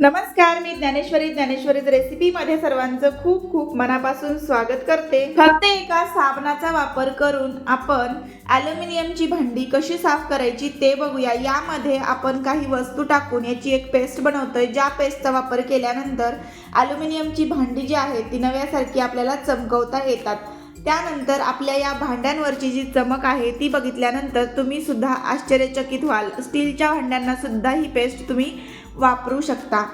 नमस्कार मी ज्ञानेश्वरी. ज्ञानेश्वरीज रेसिपीमध्ये सर्वांचं खूप खूप मनापासून स्वागत करते. फक्त एका साबणाचा वापर करून आपण ॲल्युमिनियमची भांडी कशी साफ करायची ते बघूया. यामध्ये आपण काही वस्तू टाकून याची एक पेस्ट बनवतोय. ज्या पेस्टचा वापर केल्यानंतर ॲल्युमिनियमची भांडी जी आहे ती नव्यासारखी आपल्याला चमकवता येतात. त्यानंतर आपल्या या भांड्यांवरची जी चमक आहे ती बघितल्यानंतर तुम्ही सुद्धा आश्चर्यचकित व्हाल. स्टीलच्या भांड्यांना सुद्धा ही पेस्ट तुम्ही वापरू शकता.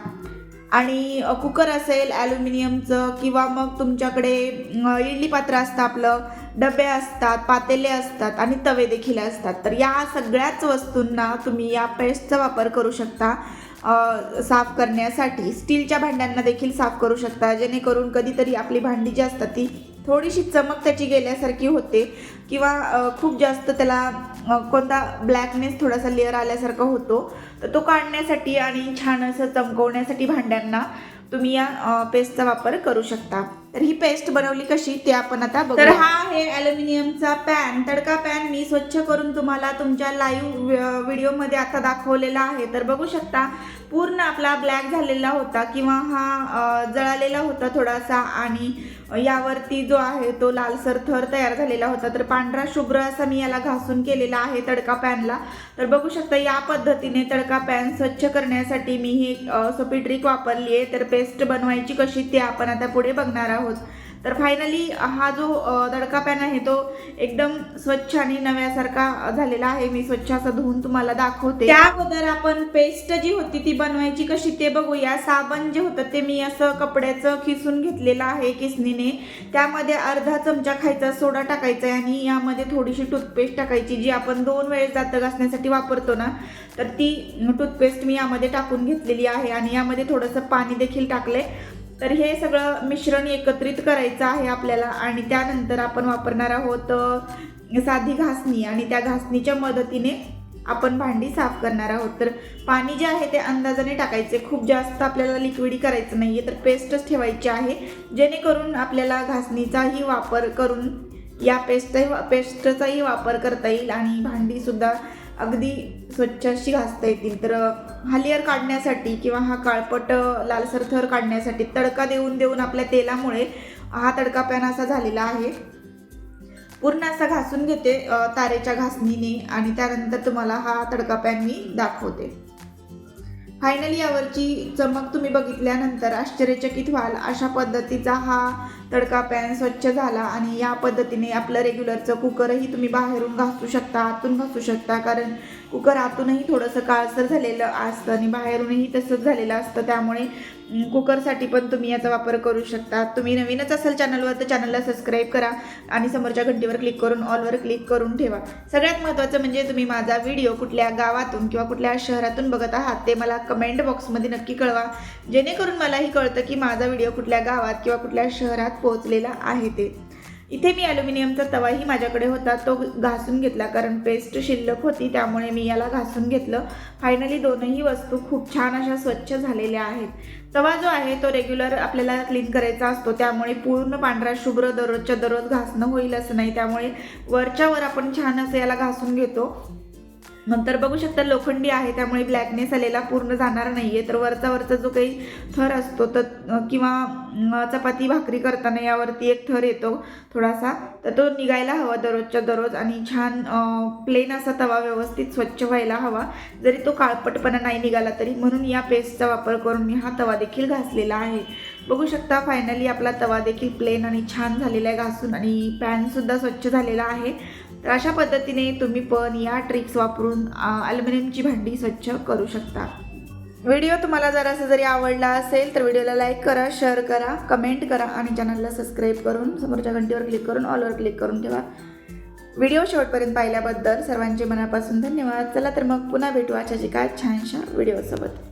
आणि कुकर असेल ॲल्युमिनियमचं किंवा मग तुमच्याकडे इडली पात्र असतं आपलं डबे असतात पातेले असतात आणि तवे देखील असतात. तर या सगळ्याच वस्तूंना तुम्ही या पेस्टचा वापर करू शकता साफ करण्यासाठी. स्टीलच्या भांड्यांना देखील साफ करू शकता जेणेकरून कधीतरी आपली भांडी जी असतात ती थोडीशी चमक त्याची गेल्यासारखी होते किंवा खूप जास्त त्याला कोणता ब्लॅकनेस थोडासा लेअर आल्यासारखा होतो. तर तो काढण्यासाठी आणि छान असं चमकवण्यासाठी भांड्यांना तुम्ही या पेस्टचा वापर करू शकता. तर ही पेस्ट बनवली कशी ते आपण आता बघू तर हा आहे ॲल्युमिनियमचा पॅन तडका पॅन मी स्वच्छ करून तुम्हाला तुमच्या लाईव्ह व्हिडिओमध्ये आता दाखवलेला आहे. तर बघू शकता पूर्ण आपला ब्लॅक झालेला होता किंवा हा जळालेला होता थोडासा आणि यावरती जो आहे तो लालसर थर तयार झालेला होता. तर पांढरा शुभ्र असा मी याला घासून केलेला आहे तडका पॅनला. तर बघू शकता या पद्धतीने तडका पॅन स्वच्छ करण्यासाठी मी ही सोपी ट्रिक वापरली आहे. तर पेस्ट बनवायची कशी ते आपण आता पुढे बघणार आहोत. तर फायनली हा जो दडका तडका पॅन आहे तो एकदम स्वच्छ आणि नव्यासारखा झालेला आहे. मी स्वच्छ असं धुवून तुम्हाला दाखवते. त्या अगोदर आपण पेस्ट जी होती ती बनवायची कशी ते बघूया. साबण जे होतं ते मी असं कपड्याचं खिसून घेतलेलं आहे किसनीने. त्यामध्ये अर्धा चमचा खायचा सोडा टाकायचा आहे आणि यामध्ये थोडीशी टूथपेस्ट टाकायची जी आपण दोन वेळेस दात घासण्यासाठी वापरतो ना तर ती टूथपेस्ट मी यामध्ये टाकून घेतलेली आहे. आणि यामध्ये थोडंसं पाणी देखील टाकलंय. तर हे सगळं मिश्रण एकत्रित करायचं आहे आपल्याला आणि त्यानंतर आपण वापरणार आहोत साधी घासणी आणि त्या घासणीच्या मदतीने आपण भांडी साफ करणार आहोत. तर पाणी जे आहे ते अंदाजाने टाकायचे. खूप जास्त आपल्याला लिक्विडी करायचं नाही आहे तर पेस्टच ठेवायची आहे. जेणेकरून आपल्याला घासणीचाही वापर करून या पेस्टचाही पेस्टचाही वापर करता येईल आणि भांडीसुद्धा अगदी स्वच्छ अशी घासता येतील. तर हा लेअर काढण्यासाठी किंवा हा काळपट लालसर थर काढण्यासाठी तडका देऊन देऊन आपल्या तेलामुळे हा तडका पॅन असा झालेला आहे. पूर्ण असा घासून घेते तारेच्या घासणीने आणि त्यानंतर तुम्हाला हा तडका पॅन मी दाखवते. फायनली यावरची चमक तुम्ही बघितल्यानंतर आश्चर्यचकित व्हाल. अशा पद्धतीचा हा तडका पॅन स्वच्छ झाला आणि या पद्धतीने आपलं रेग्युलरचं कुकरही तुम्ही बाहेरून घासू शकता आतून घासू शकता. कारण कुकर आतूनही थोडंसं काळसर झालेलं असतं आणि बाहेरूनही तसंच झालेलं असतं. त्यामुळे कुकरसाठी पण तुम्ही याचा वापर करू शकता. तुम्ही नवीनच असाल चॅनलवर तर चॅनलला सबस्क्राईब करा आणि समोरच्या घंटीवर क्लिक करून ऑलवर क्लिक करून ठेवा. सगळ्यात महत्त्वाचं म्हणजे तुम्ही माझा व्हिडिओ कुठल्या गावातून किंवा कुठल्या शहरातून बघत आहात ते मला कमेंट बॉक्समध्ये नक्की कळवा. जेणेकरून मलाही कळतं की माझा व्हिडिओ कुठल्या गावात किंवा कुठल्या शहरात पोहोचलेला आहे ते. इथे मी ॲल्युमिनियमचा तवाही माझ्याकडे होता. तो घासून घेतला कारण पेस्ट शिल्लक होती त्यामुळे मी याला घासून घेतलं. फायनली दोनही वस्तू खूप छान अशा स्वच्छ झालेल्या आहेत. तवा जो आहे तो रेग्युलर आपल्याला क्लीन करायचा असतो. त्यामुळे पूर्ण पांढरा शुभ्र दररोजच्या दररोज घासणं होईल असं नाही. त्यामुळे वरच्या वर आपण छान असं याला घासून घेतो. नंतर बघू शकता लोखंडी आहे त्यामुळे ब्लॅकनेस आलेला पूर्ण जाणार नाही आहे तर वरचा वरचा जो काही थर असतो तर किंवा चपाती भाकरी करताना यावरती एक थर येतो थोडासा तर तो निघायला हवा दररोजच्या दररोज आणि छान प्लेन असा तवा व्यवस्थित स्वच्छ व्हायला हवा. जरी तो काळपटपणा नाही निघाला तरी म्हणून या पेस्टचा वापर करून मी हा तवा देखील घासलेला आहे. बघू शकता फायनली आपला तवा देखील प्लेन आणि छान झालेला आहे घासून आणि पॅनसुद्धा स्वच्छ झालेला आहे. तर अशा पद्धतीने तुम्ही पण या ट्रिक्स वापरून ॲल्युमिनियमची भांडी स्वच्छ करू शकता. व्हिडिओ तुम्हाला जर असं जरी आवडला असेल तर व्हिडिओला लाईक करा शेअर करा कमेंट करा आणि चॅनलला सबस्क्राईब करून समोरच्या घंटीवर क्लिक करून ऑलवर क्लिक करून ठेवा. व्हिडिओ शेवटपर्यंत पाहिल्याबद्दल सर्वांचे मनापासून धन्यवाद. चला तर मग पुन्हा भेटू आजच्या एका छानशा व्हिडिओसोबत.